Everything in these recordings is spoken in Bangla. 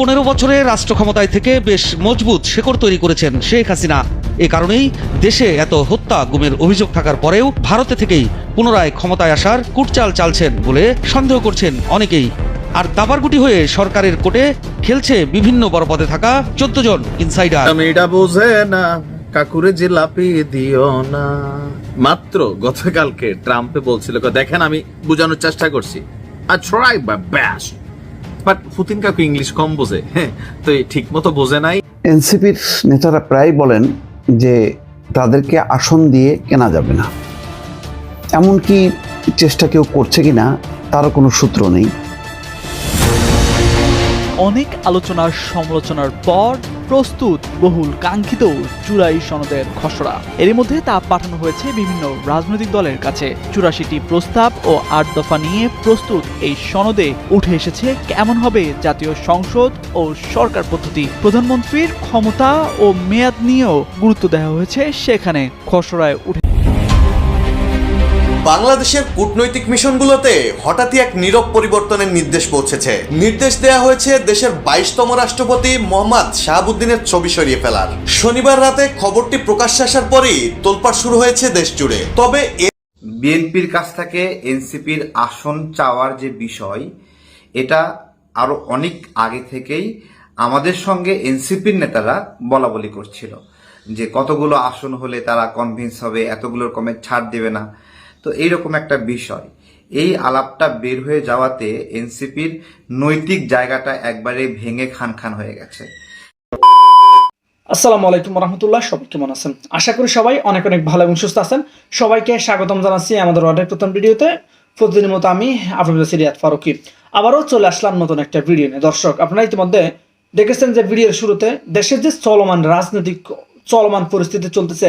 পনেরো বছরে রাষ্ট্র ক্ষমতায় থেকে বেশ মজবুত শেকড় তৈরি করেছেন শেখ হাসিনা। এ কারণেই দেশে এত হত্যা, গুমের অভিযোগ থাকার পরেও ভারতে থেকেই পুনরায় ক্ষমতায় আসার কুটচাল চালছেন বলে সন্দেহ করছেন অনেকেই। আর দাবারগুটি হয়ে সরকারের কোর্টে খেলছে বিভিন্ন বড় পদে থাকা চোদ্দ জন ইনসাইডার। মেয়েটা বোঝে না, কাকুরে জিলাপি দিও না। মাত্র গতকালকে ট্রাম্পে বলছিল, দেখেন আমি বোঝানোর চেষ্টা করছি। আর ট্রাই বাট পুতিন কাকু ইংলিশ কম বোঝে হ্যাঁ তো ঠিক মতো বোঝে নাই। এনসিপির নেতারা প্রায় বলেন যে তাদেরকে আসন দিয়ে কেনা যাবে না। এমনকি চেষ্টা কেউ করছে কিনা তারও কোনো সূত্র নেই। অনেক আলোচনার সমালোচনার পর প্রস্তুত, বহুল কাঙ্ক্ষিত চুরাই সনদের খসড়া। এরই মধ্যে তা পাঠানো হয়েছে বিভিন্ন রাজনৈতিক দলের কাছে। চুরাশিটি প্রস্তাব ও আট দফা নিয়ে প্রস্তুত এই সনদে উঠে এসেছে কেমন হবে জাতীয় সংসদ ও সরকার পদ্ধতি। প্রধানমন্ত্রীর ক্ষমতা ও মেয়াদ নিয়েও গুরুত্ব দেওয়া হয়েছে সেখানে। খসড়ায় উঠে বাংলাদেশের কূটনৈতিক মিশনগুলোতে হঠাৎই এক নীরব পরিবর্তনের নির্দেশ পৌঁছেছে। নির্দেশ দেয়া হয়েছে দেশের বাইশতম রাষ্ট্রপতি মোহাম্মদ শাহাবুদ্দিনের ছবি সরিয়ে ফেলার। শনিবার রাতে খবরটি প্রকাশ্যে আসার পরই তোলপাড় শুরু হয়েছে দেশ জুড়ে তবে বিএনপির কাছ থেকে এনসিপির আসন চাওয়ার যে বিষয়, এটা আরও অনেক আগে থেকেই আমাদের সঙ্গে এনসিপির নেতারা বলা বলি করছিল। যে কতগুলো আসন হলে তারা কনভিন্স হবে, এতগুলোর কমে ছাড় দেবে না। তো এইরকম একটা বিষয়। এই আলাপটা বের হয়ে যাওয়াতে এনসিপির নৈতিক জায়গাটা একবারে ভেঙে খান খান হয়ে গেছে। আসসালামু আলাইকুম রহমতুল্লাহ, সবাই কেমন আছেন? আশা করি সবাই অনেক অনেক ভালো এবং সুস্থ আছেন। সবাইকে স্বাগতম জানাচ্ছি আমাদের অর্ডার প্রথম ভিডিওতে। প্রতিদিনের মতো আমি আপনাদের সিরিয়াত ফারুকি। আবারও চলে আসলাম নতুন একটা ভিডিও নিয়ে। দর্শক, আপনারা ইতিমধ্যে দেখেছেন যে ভিডিওর শুরুতে দেশের যে চলমান রাজনৈতিক, চলমান পরিস্থিতি চলতেছে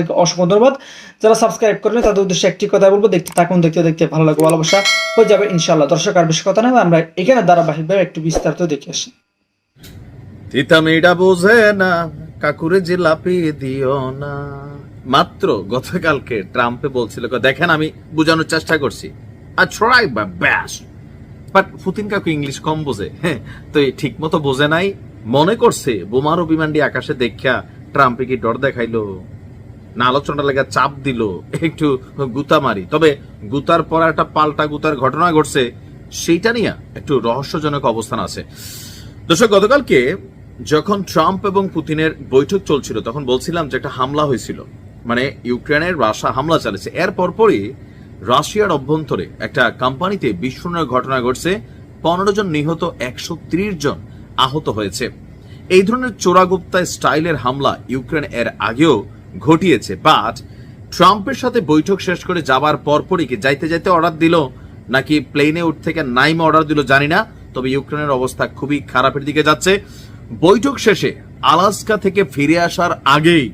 তাদেরকে অসংখ্য ধন্যবাদ। যারা সাবস্ক্রাইব করবেন তাদের উদ্দেশ্যে একটি কথা বলব, দেখতে থাকুন, দেখতে দেখতে ভালো লাগবে ভালোবাসা হয়ে যাবে ইনশাল্লাহ দর্শক, আর বেশি কথা নয় আমরা এখানে ধারাবাহিকভাবে একটু বিস্তারিত দেখে আসি। তিতা মেয়েটা বোঝে না, কাকুরে দিও না। মাত্র গতকালকে ট্রাম্পে বলছিল, দেখেন আমি বোঝানোর চেষ্টা করছি। আর ট্রাই বা ব্যাস বাট পুতিন কাকু ইংলিশ কম বোঝে। হ্যাঁ তো ঠিক মতো বোঝে নাই। মনে করছে, বোমারো বিমানটি আকাশে দেখা ট্রাম্পে কি ডর দেখাইলো? না আলোচনা লেগে চাপ দিল, একটু গুতা মারি তবে গুতার পর একটা পাল্টা গুতার ঘটনা ঘটছে, সেইটা নিয়ে একটু রহস্যজনক অবস্থান আছে। দর্শক, গতকালকে যখন ট্রাম্প এবং পুতিনের বৈঠক চলছিল, তখন বলছিলাম যে একটা হামলা হয়েছিল। মানে ইউক্রেনের রাশা হামলা চালিয়েছে। এর পরপরই রাশিয়ার অভ্যন্তরে একটা কোম্পানিতে বিস্ফোরণের ঘটনা ঘটছে। পনেরো জন নিহত, একশো ত্রিশ জন আহত হয়েছে। এই ধরনের চোরাগুপ্তা স্টাইলের হামলা ইউক্রেন এর আগেও ঘটিয়েছে বাট ট্রাম্পের সাথে বৈঠক শেষ করে যাবার পরপরই কি যাইতে যাইতে অর্ডার দিল, নাকি প্লেনে উঠ থেকে নাইমে অর্ডার দিল জানি না, তবে ইউক্রেনের অবস্থা খুবই খারাপের দিকে যাচ্ছে। বৈঠক শেষে আলাস্কা থেকে ফিরে আসার আগেই,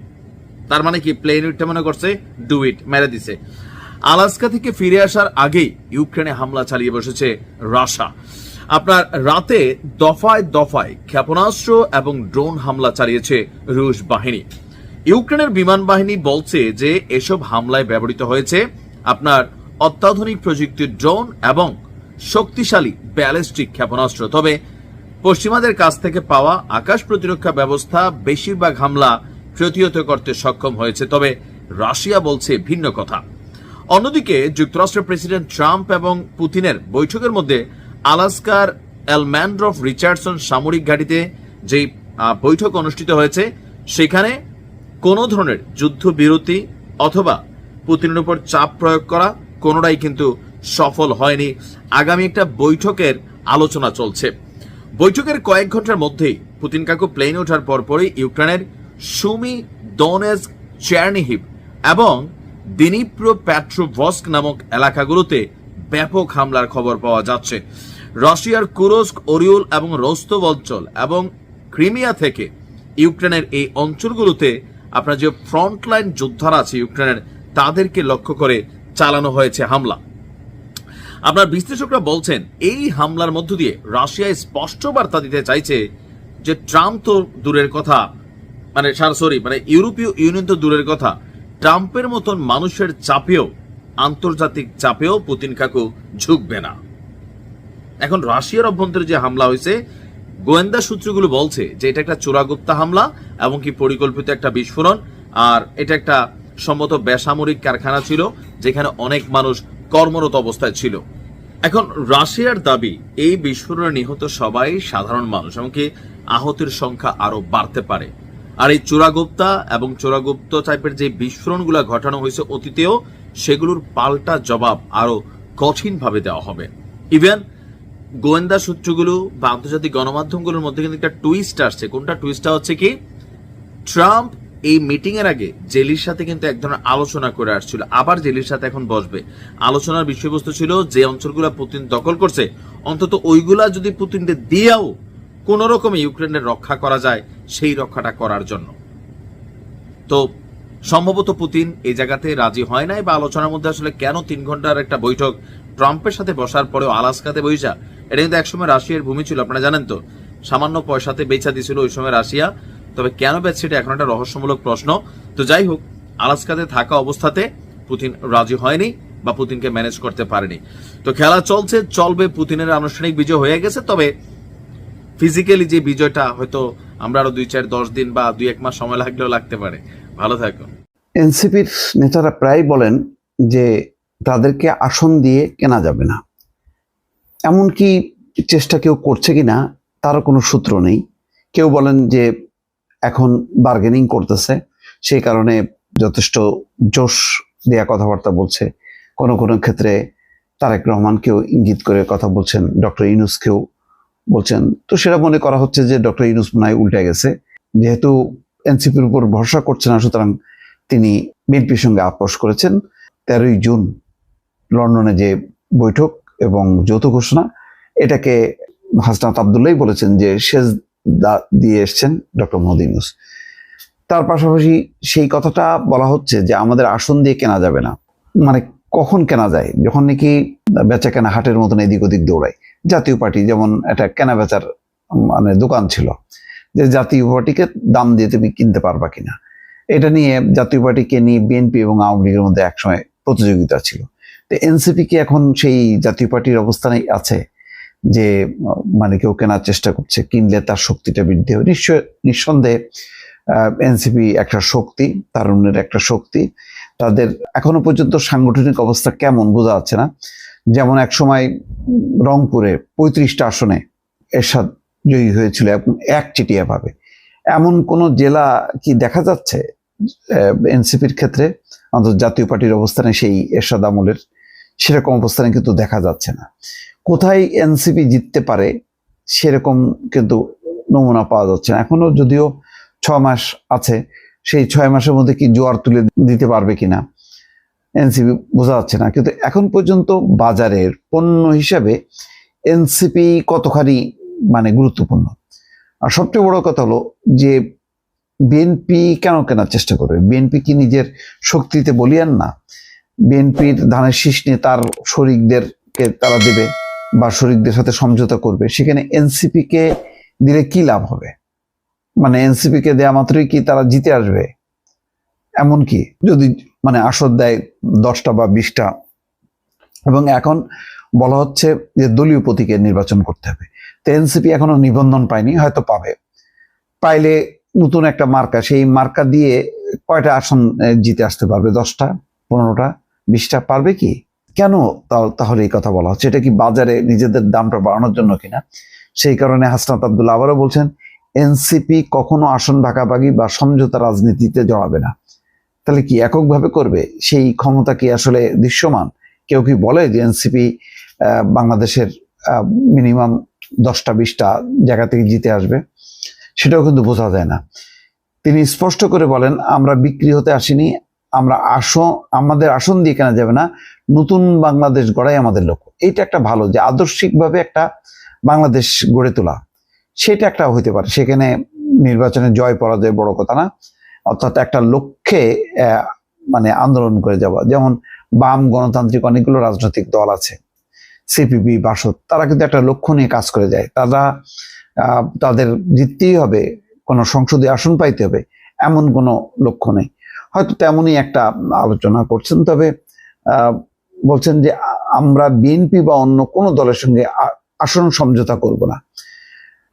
তার মানে কি প্লেন উঠতে মনে করছে? ডু ইট মেরে দিছে। আলাস্কা থেকে ফিরে আসার আগেই ইউক্রেনে হামলা চালিয়ে বসেছে রাশা। আপনার রাতে দফায় দফায় ক্ষেপণাস্ত্র এবং ড্রোন হামলা চালিয়েছে রুশ বাহিনী। ইউক্রেনের বিমান বাহিনী বলছে যে এসব হামলায় ব্যবহৃত হয়েছে আপনার অত্যাধুনিক প্রযুক্তির ড্রোন এবং শক্তিশালী ব্যালিস্টিক ক্ষেপণাস্ত্র। তবে পশ্চিমাদের কাছ থেকে পাওয়া আকাশ প্রতিরক্ষা ব্যবস্থা বেশিরভাগ হামলা প্রতিহত করতে সক্ষম হয়েছে, তবে রাশিয়া বলছে ভিন্ন কথা। অন্যদিকে, যুক্তরাষ্ট্রের প্রেসিডেন্ট ট্রাম্প এবং পুতিনের বৈঠকের মধ্যে আলাস্কার এলম্যান্ড্রফ রিচার্ডসন সামরিক ঘাঁটিতে যে বৈঠক অনুষ্ঠিত হয়েছে, সেখানে কোনো ধরনের যুদ্ধবিরতি অথবা পুতিনের উপর চাপ প্রয়োগ করা কোনোটাই কিন্তু সফল হয়নি। আগামী একটা বৈঠকের আলোচনা চলছে। বৈঠকের কয়েক ঘণ্টার মধ্যেই পুতিন কাকু প্লেনে ওঠার পরপরই ইউক্রেনের সুমি দোনেজ চেরনিহিভ এবং দিনিপ্রো প্যাট্রোভস্ক নামক এলাকাগুলোতে ব্যাপক হামলার খবর পাওয়া যাচ্ছে। রাশিয়ার কুরস্ক, ওরিউল এবং রোস্তভ অঞ্চল এবং ক্রিমিয়া থেকে ইউক্রেনের এই অঞ্চলগুলোতে আপনার যে ফ্রন্টলাইন যোদ্ধারা আছে ইউক্রেনের, তাদেরকে লক্ষ্য করে চালানো হয়েছে হামলা। আপনার বিশ্লেষকরা বলছেন, এই হামলার মধ্য দিয়ে রাশিয়া স্পষ্ট বার্তা দিতে চাইছে যে ট্রাম্প তো দূরের কথা মানে সরি মানে ইউরোপীয় ইউনিয়ন তো দূরের কথা। ট্রাম্পের মতন মানুষের চাপেও, আন্তর্জাতিক চাপেও পুতিন কাকু ঝুঁকবে না। এখন রাশিয়ার অভ্যন্তরে যে হামলা হয়েছে গোয়েন্দা সূত্রগুলো বলছে যে এটা একটা চোরাগুপ্তা হামলা এবং কি পরিকল্পিত একটা বিস্ফোরণ। আর এটা একটা সম্মত বেসামরিক কারখানা ছিল, যেখানে অনেক মানুষ কর্মরত অবস্থায় ছিল। এখন রাশিয়ার দাবি, এই বিস্ফোরণে নিহত সবাই সাধারণ মানুষ এমনকি আহতের সংখ্যা আরও বাড়তে পারে। আর এই চোরাগুপ্তা এবং চোরাগুপ্ত টাইপের যে বিস্ফোরণগুলো ঘটানো হয়েছে অতীতেও, সেগুলোর পাল্টা জবাব আরও কঠিনভাবে দেওয়া হবে। ইভেন গোয়েন্দা সূত্রগুলো বা আন্তর্জাতিক গণমাধ্যমগুলোর মধ্যে কিন্তু একটা টুইস্ট আসছে। কোনটা টুইস্টটা হচ্ছে কি? ট্রাম্প এই মিটিং এর আগে জেলির সাথে কিন্তু এক ধরনের আলোচনা করে আসছিল। আবার জেলির সাথে এখন বসবে। আলোচনার বিষয়বস্তু ছিল যে অঞ্চলগুলো পুতিন দখল করছে, অন্তত ওইগুলা যদি পুতিনকে দিয়েও কোন রকম ইউক্রেনের রক্ষা করা যায়, সেই রক্ষাটা করার জন্য। তো সম্ভবত পুতিন এই জায়গাতে রাজি হয় নাই বা আলোচনার মধ্যে আসলে কেন তিন ঘণ্টার একটা বৈঠক ট্রাম্পের সাথে বসার পরেও আলাস্কাতে বইসা এটা কিন্তু একসময় রাশিয়ার ভূমি ছিল। আপনারা জানেন তো, সামান্য পয়সাতে বেচা দিছিল ওই সময় রাশিয়া। তবে কেন বেচছে এটা এখন একটা রহস্যমূলক প্রশ্ন। তো যাই হোক, আলাস্কাতে থাকা অবস্থাতে পুতিন রাজি হয়নি বা পুতিনকে ম্যানেজ করতে পারেনি। তো খেলা চলছে, চলবে পুতিনের আনুষ্ঠানিক বিজয় হয়ে গেছে, তবে ফিজিক্যালি যে বিজয়টা হয়তো আমরা আরও দুই চার দশ দিন বা দুই এক মাস সময় লাগলেও লাগতে পারে। ভালো থাকুন। এনসিপির নেতারা প্রায় বলেন যে তাদেরকে আসন দিয়ে কেনা যাবে না। এমনকি চেষ্টা কেউ করছে কি না তারও কোনো সূত্র নেই। কেউ বলেন যে এখন বার্গেনিং করতেছে, সেই কারণে যথেষ্ট জোশ দেয়া কথাবার্তা বলছে। কোনো কোনো ক্ষেত্রে তারেক রহমানকেও ইঙ্গিত করে কথা বলছেন, ডক্টর ইনুসকেও বলছেন। তো সেটা মনে করা হচ্ছে যে ডক্টর ইনুস মনে হয় উল্টে গেছে। যেহেতু এনসিপির উপর ভরসা করছে না, সুতরাং তিনি বিএনপির সঙ্গে আপোষ করেছেন। তেরোই জুন লন্ডনে যে বৈঠক এবং যৌথ ঘোষণা, এটাকে হাসনাত আবদুল্লাহ বলেছেন যে শেষ দা- দিয়ে এসছেন ডক্টর মোহাম্মদ ইউনুস। তার পাশাপাশি সেই কথাটা বলা হচ্ছে যে আমাদের আসন দিয়ে কেনা যাবে না। মানে কখন কেনা যায়? যখন নাকি বেচা কেনা হাটের মতন এদিক ওদিক দৌড়ায়। জাতীয় পার্টি, যেমন একটা কেনা বেচার মানে দোকান ছিল। যে জাতীয় পার্টিকে দাম দিয়ে তুমি কিনতে পারবা কিনা। এটা নিয়ে জাতীয় পার্টিকে নিয়ে বিএনপি এবং আওয়ামী লীগের মধ্যে একসময় প্রতিযোগিতা ছিল। তো এনসিপি কি এখন সেই জাতীয় পার্টির অবস্থানে আছে? যে মানে কেউ কেনার চেষ্টা করছে, কিনলে তার শক্তিটা বৃদ্ধি হবে। নিশ্চয়, নিঃসন্দেহে এনসিপি একটা শক্তি, তারুণ্যের একটা শক্তি। তাদের এখনও পর্যন্ত সাংগঠনিক অবস্থা কেমন বোঝা যাচ্ছে না। যেমন এক সময় রংপুরে পঁয়ত্রিশটা আসনে এরশাদ জয়ী হয়েছিল এবং এক চিটিয়া পাবে। এমন কোন জেলা কি দেখা যাচ্ছে এনসিপির ক্ষেত্রে? অন্তত জাতীয় পার্টির অবস্থানে সেই এরশাদ আমলের সেরকম অবস্থানে কিন্তু দেখা যাচ্ছে না। কোথায় এনসিপি জিততে পারে সেরকম কিন্তু নমুনা পাওয়া যাচ্ছে না। এখনও যদিও ছ মাস আছে, সেই ছয় মাসের মধ্যে কি জোয়ার তুলে দিতে পারবে কিনা এনসিপি বোঝা যাচ্ছে না। কিন্তু এখন পর্যন্ত বাজারের পণ্য হিসাবে এনসিপি কতখানি মানে গুরুত্বপূর্ণ? আর সবচেয়ে বড় কথা হলো যে বিএনপি কেন কেনার চেষ্টা করবে? বিএনপি কি নিজের শক্তিতে বলিয়ান না? বিএনপির ধানের শীষ নিয়ে তার শরিকদেরকে তারা দেবে বা শরিকদের সাথে সমঝোতা করবে। সেখানে এনসিপি কে দিলে কি লাভ হবে? মানে এনসিপি কে দেয়া মাত্রই কি তারা জিতে আসবে? এমন কি? যদি মানে আসর দেয় দশটা বা বিশটা। এবং এখন বলা হচ্ছে যে দলীয় প্রতীকে নির্বাচন করতে হবে। তো এনসিপি এখনও নিবন্ধন পায়নি, হয়তো পাবে। পাইলে নতুন একটা মার্কা, সেই মার্কা দিয়ে কয়টা আসন জিতে আসতে পারবে? দশটা, পনেরোটা? বিশটা পারবে কি? কেন তাহলে এই কথা বলা হচ্ছে? এটা কি বাজারে নিজেদের দামটা বাড়ানোর জন্য কিনা? সেই কারণে হাসনাত আব্দুল্লাহ আবারও বলছেন, এনসিপি কখনো আসন ভাগাভাগি বা সমঝোতা রাজনীতিতে জড়াবে না। তাহলে কি এককভাবে করবে? সেই ক্ষমতা কি আসলে দৃশ্যমান? কেউ কি বলে যে এনসিপি বাংলাদেশের মিনিমাম দশটা, বিশটা জায়গা থেকে জিতে আসবে? সেটাও কিন্তু বোঝা যায় না। তিনি স্পষ্ট করে বলেন, আমরা বিক্রি হতে আসিনি আমরা আসন, আমাদের আসন দিয়ে কেনা যাবে না, নতুন বাংলাদেশ গড়াই আমাদের লক্ষ্য। এইটা একটা ভালো যে আদর্শিকভাবে একটা বাংলাদেশ গড়ে তোলা। সেটা একটা হইতে পারে। সেখানে নির্বাচনে জয়, পরাজয় বড় কথা না। অর্থাৎ একটা লক্ষ্যে মানে আন্দোলন করে যাওয়া। যেমন বাম গণতান্ত্রিক অনেকগুলো রাজনৈতিক দল আছে। সিপিবি, বাসদ, তারা কিন্তু একটা লক্ষ্য নিয়ে কাজ করে যায়। তারা তাদের জিততেই হবে। কোনো সংসদীয় আসন পাইতে হবে। এমন কোনো লক্ষ্য নেই। হয়তো তেমনই একটা আলোচনা করছেন, তবে বলছেন যে আমরা বিএনপি বা অন্য কোনো দলের সঙ্গে আসন সমঝোতা করব না।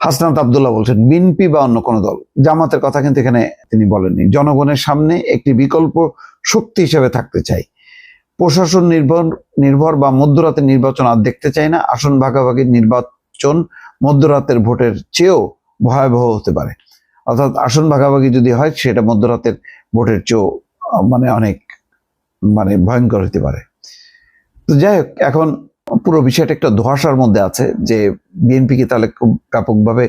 হাসনাত আবদুল্লাহ বলছেন বিএনপি বা অন্য কোনো দল। জামাতের কথা কিন্তু এখানে তিনি বলেননি। জনগণের সামনে একটি বিকল্প শক্তি হিসেবে থাকতে চাই। প্রশাসন নির্ভর নির্ভর বা মধ্যরাতে নির্বাচন আর দেখতে চাই না। আসন ভাগাভাগি নির্বাচন মধ্যরাতের ভোটের চেয়েও ভয়াবহ হতে পারে। অর্থাৎ আসন ভাগাভাগি যদি হয়, সেটা মধ্যরাতের ভোটের চেয়েও মানে অনেক মানে ভয়ঙ্কর হতে পারে। তো যাই হোক, এখন পুরো বিষয়টা একটা ধোয়াশার মধ্যে আছে যে বিএনপি কি তাহলে খুব ব্যাপকভাবে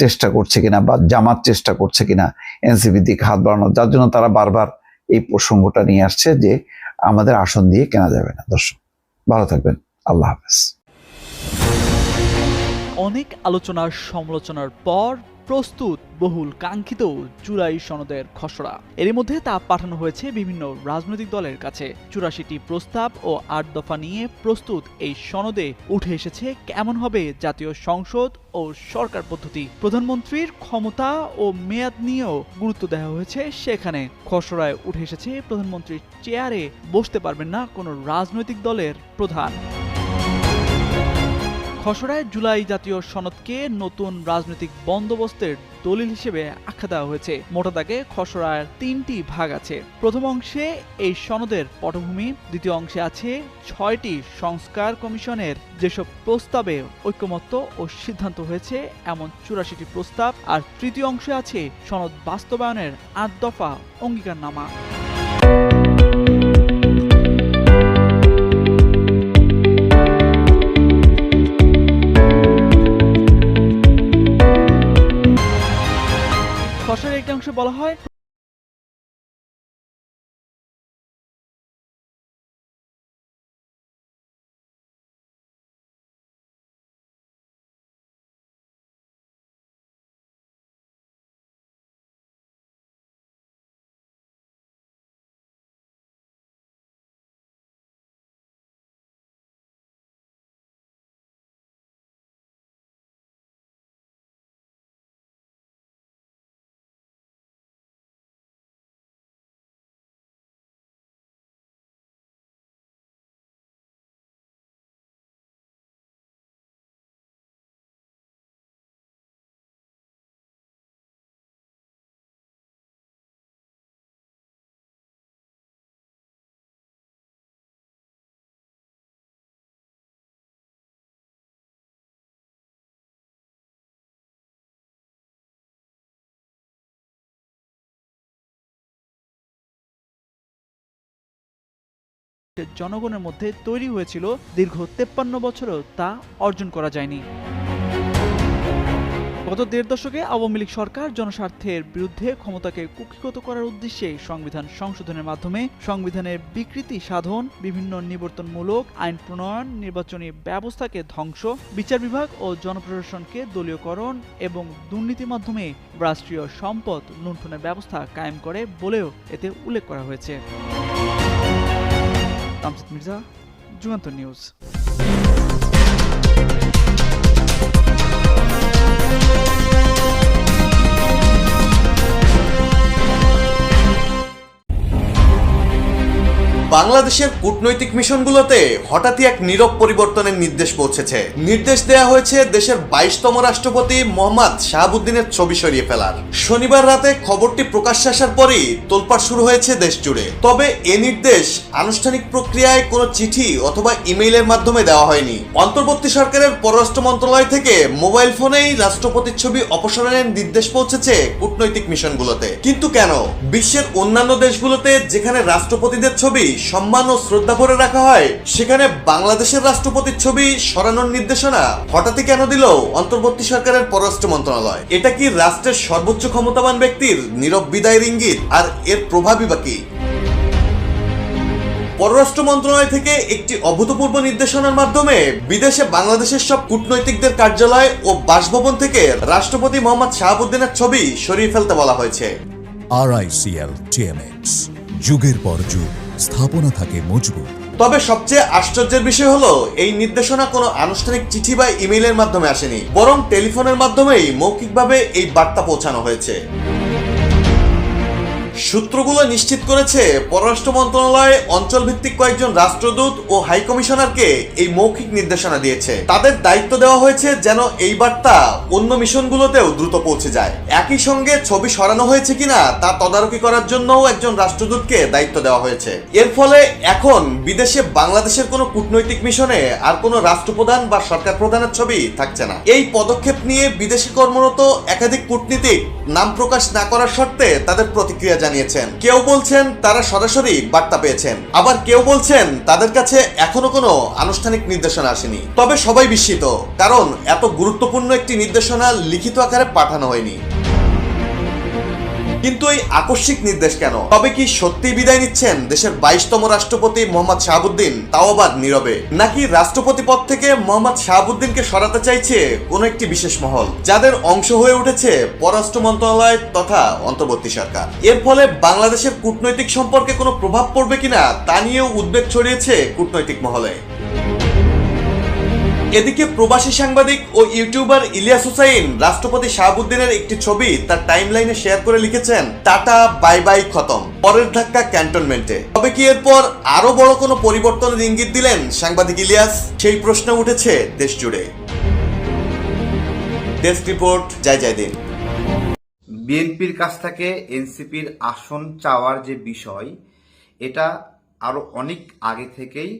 চেষ্টা করছে কিনা বা জামাত চেষ্টা করছে কিনা এনসিপি দিকে হাত বাড়ানো যার জন্য তারা বারবার এই প্রসঙ্গটা নিয়ে আসছে যে আমাদের আসন দিয়ে কেনা যাবে না। দর্শক, ভালো থাকবেন। আল্লাহ হাফেজ। অনেক আলোচনার, সমালোচনার পর প্রস্তুত, বহুল কাঙ্ক্ষিত জুলাই সনদের খসড়া। এর মধ্যে তা পাঠানো হয়েছে বিভিন্ন রাজনৈতিক দলের কাছে। চুরাশিটি প্রস্তাব ও আট দফা নিয়ে প্রস্তুত এই সনদে উঠে এসেছে কেমন হবে জাতীয় সংসদ ও সরকার পদ্ধতি। প্রধানমন্ত্রীর ক্ষমতা ও মেয়াদ নিয়েও গুরুত্ব দেওয়া হয়েছে সেখানে। খসড়ায় উঠে এসেছে প্রধানমন্ত্রীর চেয়ারে বসতে পারবেন না কোনো রাজনৈতিক দলের প্রধান। খসড়ায় জুলাই জাতীয় সনদকে নতুন রাজনৈতিক বন্দোবস্তের দলিল হিসেবে আখ্যা দেওয়া হয়েছে। মোটা দাগে খসড়ার তিনটি ভাগ আছে। প্রথম অংশে এই সনদের পটভূমি, দ্বিতীয় অংশে আছে ছয়টি সংস্কার কমিশনের যেসব প্রস্তাবে ঐক্যমত্য ও সিদ্ধান্ত হয়েছে, এমন চুরাশিটি প্রস্তাব, আর তৃতীয় অংশে আছে সনদ বাস্তবায়নের আট দফা অঙ্গীকারনামা। বলা হয়। জনগণের মধ্যে তৈরি হয়েছিল দীর্ঘ তেপ্পান্ন বছরও তা অর্জন করা যায়নি। গত দেড় দশকে আওয়ামী লীগ সরকার জনস্বার্থের বিরুদ্ধে ক্ষমতাকে কুক্ষিগত করার উদ্দেশ্যে সংবিধান সংশোধনের মাধ্যমে সংবিধানের বিকৃতি সাধন, বিভিন্ন নিবর্তনমূলক আইন প্রণয়ন, নির্বাচনী ব্যবস্থাকে ধ্বংস, বিচার বিভাগ ও জনপ্রশাসনকে দলীয়করণ এবং দুর্নীতির মাধ্যমে রাষ্ট্রীয় সম্পদ লুণ্ঠনের ব্যবস্থা কায়েম করে বলেও এতে উল্লেখ করা হয়েছে। तामसिद मिर्जा जुगन्तो न्यूज़ বাংলাদেশের কূটনৈতিক মিশনগুলোতে হঠাৎই এক নীরব পরিবর্তনের নির্দেশ পৌঁছেছে। নির্দেশ দেয়া হয়েছে দেশের বাইশতম রাষ্ট্রপতি মোহাম্মদ শাহাবুদ্দিনের ছবি সরিয়ে ফেলার। শনিবার রাতে খবরটি প্রকাশ্যে আসার পরই তোলপাড় শুরু হয়েছে দেশ জুড়ে তবে এ নির্দেশ আনুষ্ঠানিক প্রক্রিয়ায় কোনো চিঠি অথবা ইমেইলের মাধ্যমে দেওয়া হয়নি। অন্তর্বর্তী সরকারের পররাষ্ট্র মন্ত্রণালয় থেকে মোবাইল ফোনেই রাষ্ট্রপতির ছবি অপসারণের নির্দেশ পৌঁছেছে কূটনৈতিক মিশনগুলোতে। কিন্তু কেন? বিশ্বের অন্যান্য দেশগুলোতে যেখানে রাষ্ট্রপতিদের ছবি সম্মান ও শ্রদ্ধা ভরে রাখা হয়। সেখানে বাংলাদেশের রাষ্ট্রপতির ছবি সরানোর নির্দেশনা হঠাৎই কেন দিল অন্তর্বর্তী সরকারের পররাষ্ট্র মন্ত্রণালয়? এটা কি রাষ্ট্রের সর্বোচ্চ ক্ষমতাবান ব্যক্তির নীরব বিদায়ের ইঙ্গিত? আর এর প্রভাবই বা কি? পররাষ্ট্র মন্ত্রণালয় থেকে একটি অভূতপূর্ব নির্দেশনার মাধ্যমে বিদেশে বাংলাদেশের সব কূটনৈতিকদের কার্যালয় ও বাসভবন থেকে রাষ্ট্রপতি মোহাম্মদ শাহাবুদ্দিনের ছবি সরিয়ে ফেলতে বলা হয়েছে। আর টিএমএক্স যুগের পর যুগ। স্থাপনা থাকে মজবুত। তবে সবচেয়ে আশ্চর্যের বিষয় হলো, এই নির্দেশনা কোনো আনুষ্ঠানিক চিঠি বা ইমেইলের মাধ্যমে আসেনি, বরং টেলিফোনের মাধ্যমেই মৌখিকভাবে এই বার্তা পৌঁছানো হয়েছে। সূত্রগুলো নিশ্চিত করেছে, পররাষ্ট্র মন্ত্রণালয় অঞ্চল ভিত্তিক কয়েকজন রাষ্ট্রদূত ও হাই কমিশনারকে এই মৌখিক নির্দেশনা দিয়েছে। তাদের দায়িত্ব দেওয়া হয়েছে যেন এই বার্তা অন্য মিশনগুলোতেও দ্রুত পৌঁছে যায়। একই সঙ্গে ছবি সরানো হয়েছে কিনা তা তদারকি করার জন্যও একজন রাষ্ট্রদূতকে দায়িত্ব দেওয়া হয়েছে। এর ফলে এখন বিদেশে বাংলাদেশের কোনো কূটনৈতিক মিশনে আর কোনো রাষ্ট্রপ্রধান বা সরকার প্রধানের ছবি থাকছে না। এই পদক্ষেপ নিয়ে বিদেশি কর্মরত একাধিক কূটনীতিক নাম প্রকাশ না করার শর্তে তাদের প্রতিক্রিয়া জানিয়েছেন। কেউ বলছেন তারা সরাসরি বার্তা পেয়েছেন। আবার কেউ বলছেন তাদের কাছে এখনও কোনো আনুষ্ঠানিক নির্দেশনা আসেনি। তবে সবাই বিস্মিত, কারণ এত গুরুত্বপূর্ণ একটি নির্দেশনা লিখিত আকারে পাঠানো হয়নি। কিন্তু এই আকস্মিক নির্দেশ কেন? তবে কি সত্যি বিদায় নিচ্ছেন দেশের বাইশতম রাষ্ট্রপতি মোহাম্মদ শাহাবুদ্দিন? তাও আবার নীরবে। নাকি রাষ্ট্রপতি পদ থেকে মোহাম্মদ শাহাবুদ্দিনকে সরাতে চাইছে কোন একটি বিশেষ মহল? যাদের অংশ হয়ে উঠেছে পররাষ্ট্র মন্ত্রণালয় তথা অন্তর্বর্তী সরকার। এর ফলে বাংলাদেশের কূটনৈতিক সম্পর্কে কোনো প্রভাব পড়বে কিনা তা নিয়েও উদ্বেগ ছড়িয়েছে কূটনৈতিক মহলে। এদিকে প্রবাসী সাংবাদিক ও ইউটিউবার ইলিয়াস হুসাইন রাষ্ট্রপতি শাহাবুদ্দিনের একটি ছবি তার টাইমলাইনে শেয়ার করে লিখেছেন, টাটা, বাই বাই, খতম। পরের ধাক্কা ক্যান্টনমেন্টে। তবে কি এরপর আরও বড় কোনো পরিবর্তনের ইঙ্গিত দিলেন সাংবাদিক ইলিয়াস? সেই প্রশ্ন উঠেছে দেশ জুড়ে ডেস্ক রিপোর্ট, জয় জয় দিন। বিএনপির কাছ থেকে এনসিপির আসন চাওয়ার যে বিষয়, এটা আরও অনেক আগে থেকেই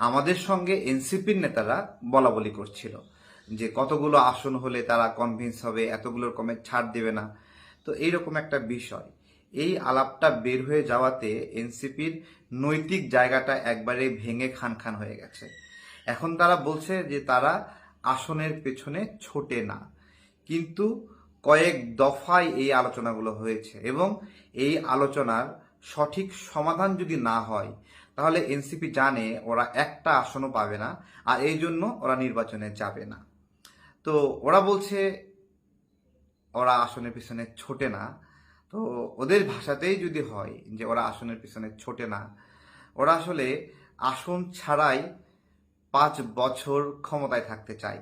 আমাদের সঙ্গে এনসিপির নেতারা বলা বলি করছিল যে কতগুলো আসন হলে তারা কনভিন্স হবে, এতগুলোর কমে ছাড় দেবে না। তো এইরকম একটা বিষয়। এই আলাপটা বের হয়ে যাওয়াতে এনসিপির নৈতিক জায়গাটা একবারে ভেঙে খান খান হয়ে গেছে। এখন তারা বলছে যে তারা আসনের পেছনে ছোটে না। কিন্তু কয়েক দফায় এই আলোচনাগুলো হয়েছে এবং এই আলোচনার সঠিক সমাধান যদি না হয় তাহলে এনসিপি জানে ওরা একটা আসনও পাবে না, আর এই জন্য ওরা নির্বাচনে যাবে না। তো ওরা বলছে ওরা আসনের পিছনে ছোটে না। তো ওদের ভাষাতেই যদি হয় যে ওরা আসনের পিছনে ছোটে না, ওরা আসলে আসন ছাড়াই পাঁচ বছর ক্ষমতায় থাকতে চায়।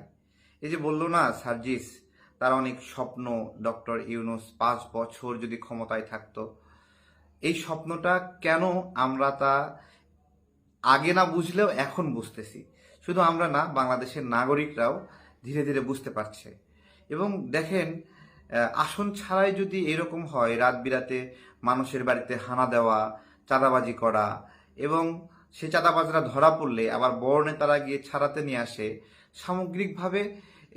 এই যে বলল না সার্জিস, তার অনেক স্বপ্ন, ডক্টর ইউনুস পাঁচ বছর যদি ক্ষমতায় থাকতো, এই স্বপ্নটা কেন আমরা তা আগে না বুঝলেও এখন বুঝতেছি। শুধু আমরা না, বাংলাদেশের নাগরিকরাও ধীরে ধীরে বুঝতে পারছে। এবং দেখেন আসন ছাড়াই যদি এরকম হয় রাত বিরাতে মানুষের বাড়িতে হানা দেওয়া, চাঁদাবাজি করা এবং সে চাঁদাবাজরা ধরা পড়লে আবার বড় নেতারা গিয়ে ছাড়াতে নিয়ে আসে, সামগ্রিকভাবে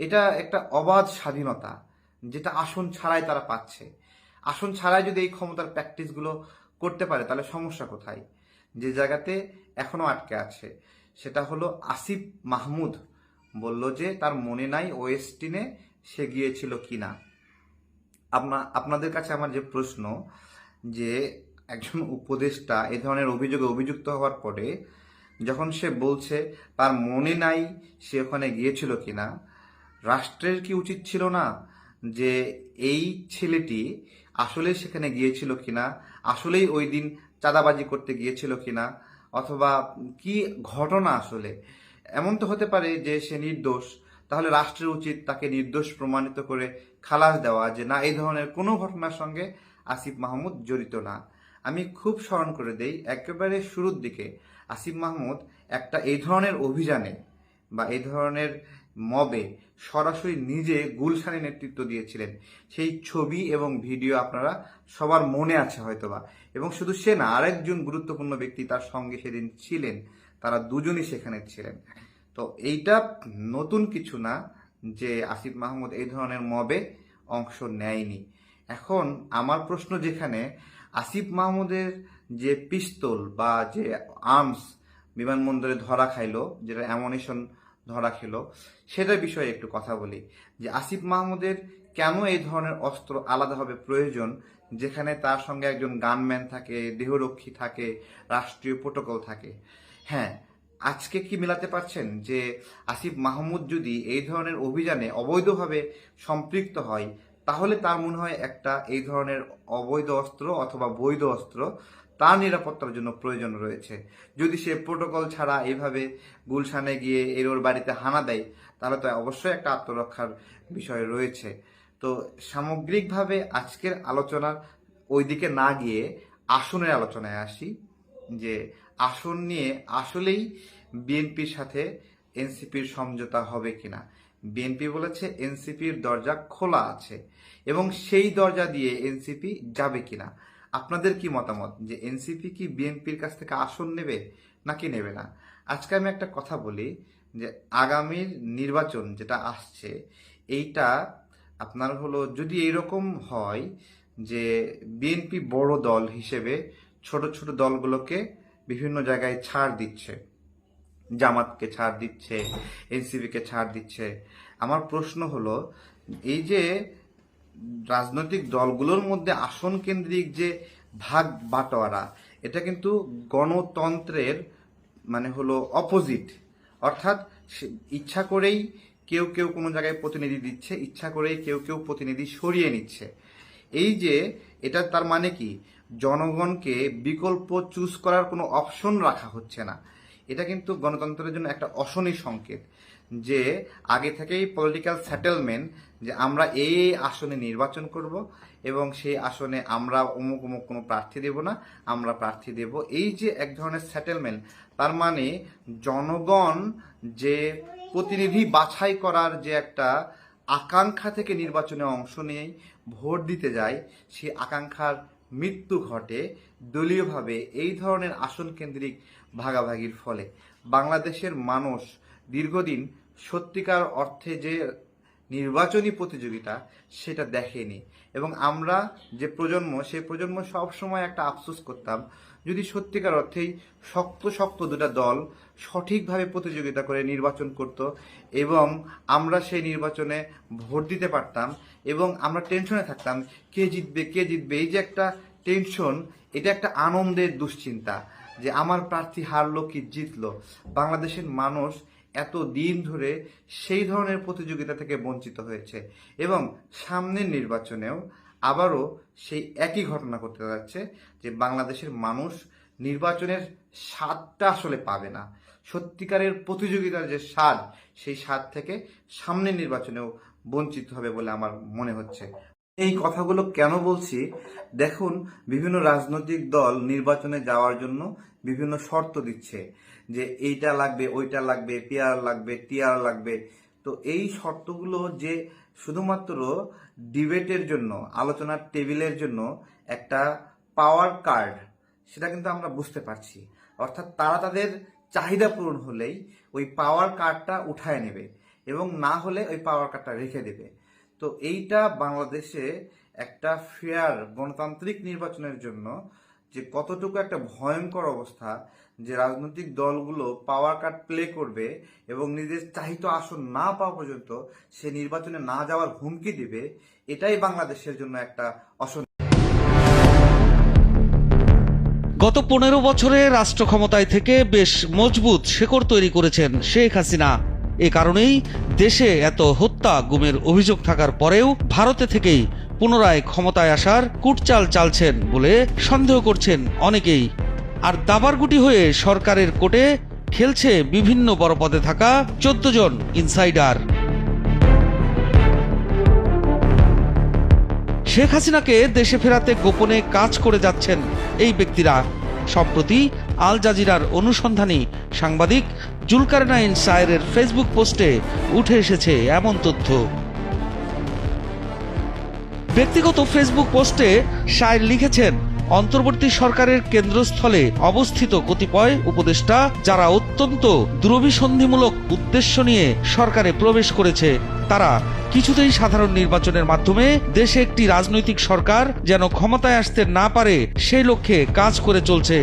এটা একটা অবাধ স্বাধীনতা যেটা আসন ছাড়াই তারা পাচ্ছে। আসন ছাড়াই যদি এই ক্ষমতার প্র্যাকটিসগুলো করতে পারে, তাহলে সমস্যা কোথায়? যে জায়গাতে এখনও আটকে আছে। সেটা হলো আসিফ মাহমুদ বলল যে, তার মনে নাই ওয়েস্টিনে সে গিয়েছিল কিনা? আপনা, আপনাদের কাছে আমার যে প্রশ্ন, যে একজন উপদেষ্টা এ ধরনের অভিযোগে অভিযুক্ত হওয়ার পরে যখন সে বলছে, তার মনে নাই সে ওখানে গিয়েছিল কি না রাষ্ট্রের কি উচিত ছিল না যে এই ছেলেটি আসলে সেখানে গিয়েছিল কিনা? আসলেই ওই দিন চাঁদাবাজি করতে গিয়েছিল কিনা? অথবা কি ঘটনা আসলে? এমন তো হতে পারে যে সে নির্দোষ। তাহলে রাষ্ট্রের উচিত তাকে নির্দোষ প্রমাণিত করে খালাস দেওয়া যে, না, এই ধরনের কোনো ঘটনার সঙ্গে আসিফ মাহমুদ জড়িত না। আমি খুব স্মরণ করে দেই, একেবারে শুরুর দিকে আসিফ মাহমুদ একটা এই ধরনের অভিযানে বা এই ধরনের মবে সরাসরি নিজে গুলশানে নেতৃত্ব দিয়েছিলেন। সেই ছবি এবং ভিডিও আপনারা সবার মনে আছে হয়তোবা। এবং শুধু সে না, আরেকজন গুরুত্বপূর্ণ ব্যক্তি তার সঙ্গে সেদিন ছিলেন। তারা দুজনই সেখানে ছিলেন। তো এইটা নতুন কিছু না যে আসিফ মাহমুদ এই ধরনের মবে অংশ নেয়নি। এখন আমার প্রশ্ন যেখানে, আসিফ মাহমুদের যে পিস্তল বা যে আর্মস বিমানবন্দরে ধরা খাইলো, যেটা অ্যামনিশন ধরা খেলো। সেটার বিষয়ে একটু কথা বলি। যে আসিফ মাহমুদের কেন এই ধরনের অস্ত্র আলাদাভাবে প্রয়োজন? যেখানে তার সঙ্গে একজন গানম্যান থাকে, দেহরক্ষী থাকে, রাষ্ট্রীয় প্রোটোকল থাকে। হ্যাঁ আজকে কি মেলাতে পারছেন? যে আসিফ মাহমুদ যদি এই ধরনের অভিযানে অবৈধভাবে সম্পৃক্ত হয়, তাহলে তার মনে হয় একটা এই ধরনের অবৈধ অস্ত্র অথবা বৈধ অস্ত্র তার নিরাপত্তার জন্য প্রয়োজন রয়েছে। যদি সে প্রোটোকল ছাড়া এইভাবে গুলশানে গিয়ে এর ওর বাড়িতে হানা দেয়, তাহলে তো অবশ্যই একটা আত্মরক্ষার বিষয় রয়েছে। তো সামগ্রিকভাবে আজকের আলোচনার ওইদিকে না গিয়ে আসনের আলোচনায় আসি, যে আসন নিয়ে আসলেই বিএনপির সাথে এনসিপির সমঝোতা হবে কিনা। বিএনপি বলেছে এনসিপির দরজা খোলা আছে এবং সেই দরজা দিয়ে এনসিপি যাবে কিনা। আপনাদের কি মতামত? যে এনসিপি কি বিএনপির কাছ থেকে আসন নেবে নাকি নেবে না? আজকে আমি একটা কথা বলি যে আগামীর নির্বাচন যেটা আসছে, এইটা আপনার হলো যদি এরকম হয় যে বিএনপি বড় দল হিসেবে ছোট ছোট দলগুলোকে বিভিন্ন জায়গায় ছাড় দিচ্ছে, জামাতকে ছাড় দিচ্ছে, এনসিপিকে ছাড় দিচ্ছে, আমার প্রশ্ন হলো এই যে রাজনৈতিক দলগুলোর মধ্যে আসন কেন্দ্রিক যে ভাগ বাটোয়ারা, এটা কিন্তু গণতন্ত্রের মানে হলো অপোজিট অর্থাৎ ইচ্ছা করেই কেউ কেউ কোনো জায়গায় প্রতিনিধি দিচ্ছে, ইচ্ছা করেই কেউ কেউ প্রতিনিধি সরিয়ে নিচ্ছে। এই যে এটা তার মানে কি? জনগণকে বিকল্প চুজ করার কোনো অপশন রাখা হচ্ছে না। এটা কিন্তু গণতন্ত্রের জন্য একটা অশনি সংকেত। যে আগে থেকেই পলিটিক্যাল সেটেলমেন্ট যে আমরা এই আসনে নির্বাচন করব এবং সেই আসনে আমরা অমুক অমুক কোনো প্রার্থী দেব না, আমরা প্রার্থী দেব। এই যে এক ধরনের সেটেলমেন্ট তার মানে জনগণ যে প্রতিনিধি বাছাই করার যে একটা আকাঙ্ক্ষা থেকে নির্বাচনে অংশ নিয়েই ভোট দিতে যায়, সেই আকাঙ্ক্ষার মৃত্যু ঘটে দলীয়ভাবে এই ধরনের আসন কেন্দ্রিক ভাগাভাগির ফলে। বাংলাদেশের মানুষ দীর্ঘদিন সত্যিকার অর্থে যে নির্বাচনী প্রতিযোগিতা, সেটা দেখেনি। এবং আমরা যে প্রজন্ম, সেই প্রজন্ম সবসময় একটা আফসোস করতাম, যদি সত্যিকার অর্থেই শক্ত শক্ত দুটা দল সঠিকভাবে প্রতিযোগিতা করে নির্বাচন করত এবং আমরা সেই নির্বাচনে ভোট দিতে পারতাম এবং আমরা টেনশনে থাকতাম, কে জিতবে কে জিতবে? এই যে একটা টেনশন, এটা একটা আনন্দের দুশ্চিন্তা যে আমার প্রার্থী হারলো কি জিতলো? বাংলাদেশের মানুষ এত দিন ধরে সেই ধরনের প্রতিযোগিতা থেকে বঞ্চিত হয়েছে এবং সামনের নির্বাচনেও আবারও সেই একই ঘটনা করতে যাচ্ছে যে বাংলাদেশের মানুষ নির্বাচনের স্বাদটা আসলে পাবে না। সত্যিকারের প্রতিযোগিতার যে স্বাদ, সেই স্বাদ থেকে সামনের নির্বাচনেও বঞ্চিত হবে বলে আমার মনে হচ্ছে। এই কথাগুলো কেন বলছি? দেখুন, বিভিন্ন রাজনৈতিক দল নির্বাচনে যাওয়ার জন্য বিভিন্ন শর্ত দিচ্ছে। যে এইটা লাগবে, ওইটা লাগবে, পেয়ার লাগবে, টিয়ার লাগবে। তো এই শর্তগুলো যে শুধুমাত্র ডিবেটের জন্য, আলোচনার টেবিলের জন্য একটা পাওয়ার কার্ড, সেটা কিন্তু আমরা বুঝতে পারছি। অর্থাৎ তারা তাদের চাহিদা পূরণ হলেই ওই পাওয়ার কার্ডটা উঠায় নেবে এবং না হলে ওই পাওয়ার কার্ডটা রেখে দেবে। তো এইটা বাংলাদেশে একটা ফেয়ার গণতান্ত্রিক নির্বাচনের জন্য যে কতটুকু একটা ভয়ঙ্কর অবস্থা যে রাজনৈতিক দলগুলো পাওয়ার কার্ড প্লে করবে এবং নিজের চাহিত আসন না পাওয়া পর্যন্ত সে নির্বাচনে না যাওয়ার হুমকি দিবে, এটাই বাংলাদেশের জন্য একটা অসন গত পনেরো বছরে রাষ্ট্র ক্ষমতায় থেকে বেশ মজবুত শেকড় তৈরি করেছেন শেখ হাসিনা। এ কারণেই দেশে এত হত্যা, গুমের অভিযোগ থাকার পরেও ভারতে থেকেই পুনরায় ক্ষমতায় আসার কুটচাল চালছেন বলে সন্দেহ করছেন অনেকেই। আর দাবারগুটি হয়ে সরকারের কোটে খেলছে বিভিন্ন বড় পদে থাকা চোদ্দ জন ইনসাইডার। শেখ হাসিনাকে দেশে ফেরাতে গোপনে কাজ করে যাচ্ছেন এই ব্যক্তিরা। সম্প্রতি আল জাজিরার অনুসন্ধানী সাংবাদিক জুলকারনাইন সায়েরের ফেসবুক পোস্টে উঠে এসেছে এমন তথ্য। ব্যক্তিগত ফেসবুক পোস্টে শায়ের লিখেছেন, অন্তর্বর্তী সরকারের কেন্দ্রস্থলে অবস্থিত কতিপয় উপদেষ্টা যারা অত্যন্ত দুরভিসন্ধিমূলক উদ্দেশ্য নিয়ে সরকারে প্রবেশ করেছে, তারা কিছুতেই সাধারণ নির্বাচনের মাধ্যমে দেশে একটি রাজনৈতিক সরকার যেন ক্ষমতায় আসতে না পারে, সেই লক্ষ্যে কাজ করে চলছে।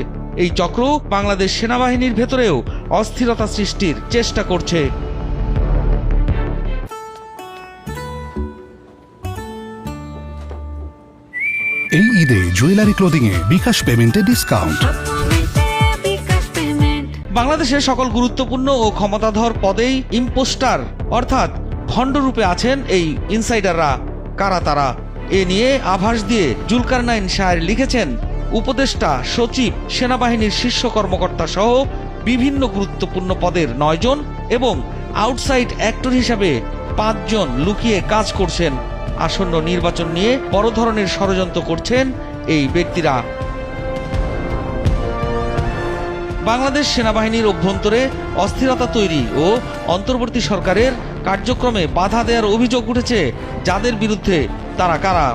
এই চক্র বাংলাদেশ সেনাবাহিনীর ভেতরেও অস্থিরতা সৃষ্টির চেষ্টা করছে। এই ঈদে জুয়েলারি ক্লোদিং এ বিকাশ পেমেন্টে ডিসকাউন্ট বাংলাদেশের সকল গুরুত্বপূর্ণ ও ক্ষমতাধর পদেই ইম্পোস্টার অর্থাৎ ভণ্ডরূপে আছেন এই ইনসাইডাররা কারা তারা? এ নিয়ে আভাস দিয়ে জুলকারনাইন শায়ের লিখেছেন উপদেষ্টা, সচিব, সেনাবাহিনীর শীর্ষ কর্মকর্তা সহ বিভিন্ন গুরুত্বপূর্ণ পদের নয়জন এবং আউটসাইড অ্যাক্টর হিসাবে পাঁচজন লুকিয়ে কাজ করছেন আসন্ন নির্বাচন নিয়ে বড় ধরনের ষড়যন্ত্র করছেন এই ব্যক্তিরা। বাংলাদেশ সেনাবাহিনীর অভ্যন্তরে অস্থিরতা তৈরি ও অন্তর্বর্তী সরকারের কার্যক্রমে বাধা দেওয়ার অভিযোগ উঠেছে যাদের বিরুদ্ধে তারা কারা।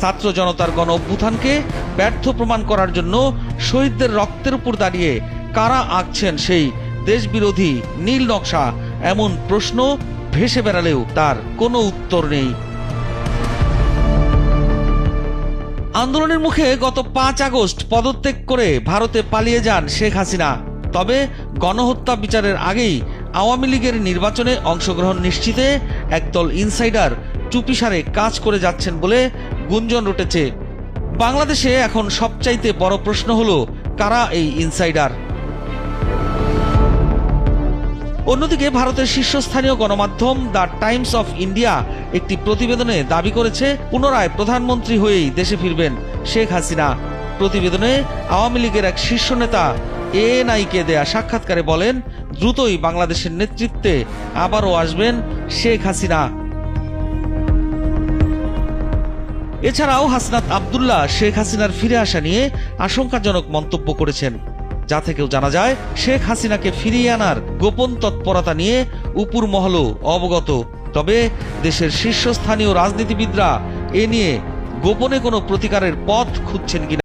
ছাত্র জনতার গণ অভ্যুত্থানকে ব্যর্থ প্রমাণ করার জন্য শহীদদের রক্তের উপর দাঁড়িয়ে কারা আঁকছেন সেই দেশবিরোধী নীল নকশা এমন প্রশ্ন ভেসে বেড়ালেও তার কোনো উত্তর নেই। আন্দোলনের মুখে গত পাঁচ আগস্ট পদত্যাগ করে ভারতে পালিয়ে যান শেখ হাসিনা। তবে গণহত্যা বিচারের আগেই আওয়ামী লীগের নির্বাচনে অংশগ্রহণ নিশ্চিতে একদল ইনসাইডার চুপিসারে কাজ করে যাচ্ছেন বলে গুঞ্জন উঠেছে বাংলাদেশে এখন সবচাইতে বড় প্রশ্ন হল, কারা এই ইনসাইডার? অন্যদিকে ভারতের শীর্ষস্থানীয় গণমাধ্যম দ্য টাইমস অফ ইন্ডিয়া একটি প্রতিবেদনে দাবি করেছে, পুনরায় প্রধানমন্ত্রী হয়েই দেশে ফিরবেন শেখ হাসিনা। প্রতিবেদনে আওয়ামী লীগের এক শীর্ষ নেতা এএনআইকে দেয়া সাক্ষাৎকারে বলেন, দ্রুতই বাংলাদেশের নেতৃত্বে আবারও আসবেন শেখ হাসিনা। এছাড়াও হাসনাত আবদুল্লাহ শেখ হাসিনার ফিরে আসা নিয়ে আশঙ্কাজনক মন্তব্য করেছেন। যা থেকেও জানা যায়, শেখ হাসিনাকে ফিরিয়ে আনার গোপন তৎপরতা নিয়ে উপর মহলও অবগত। তবে দেশের শীর্ষস্থানীয় রাজনীতিবিদরা এ নিয়ে গোপনে কোনো প্রতিকারের পথ খুঁজছেন কিনা।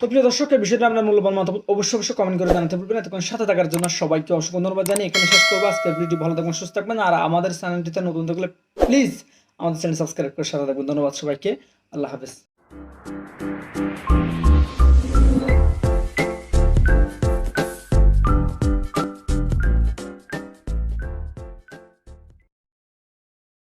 তো প্রিয় দর্শক বিষয়টা আপনার মূল্যবান মতামত অবশ্যই অবশ্যই কমেন্ট করে জানাতে ভুলবেন এতক্ষণ সাথে থাকার জন্য সবাইকে অসংখ্য ধন্যবাদ জানিয়ে এখানে শেষ করব। আজকের ভিডিও ভালো থাকবেন, সুস্থ থাকবেন। আর আমাদের চ্যানেলটিতে নতুন থাকলে প্লিজ আমাদের চ্যানেল সাবস্ক্রাইব করে সাথে থাকবেন। ধন্যবাদ সবাইকে। আল্লাহ হাফেজ।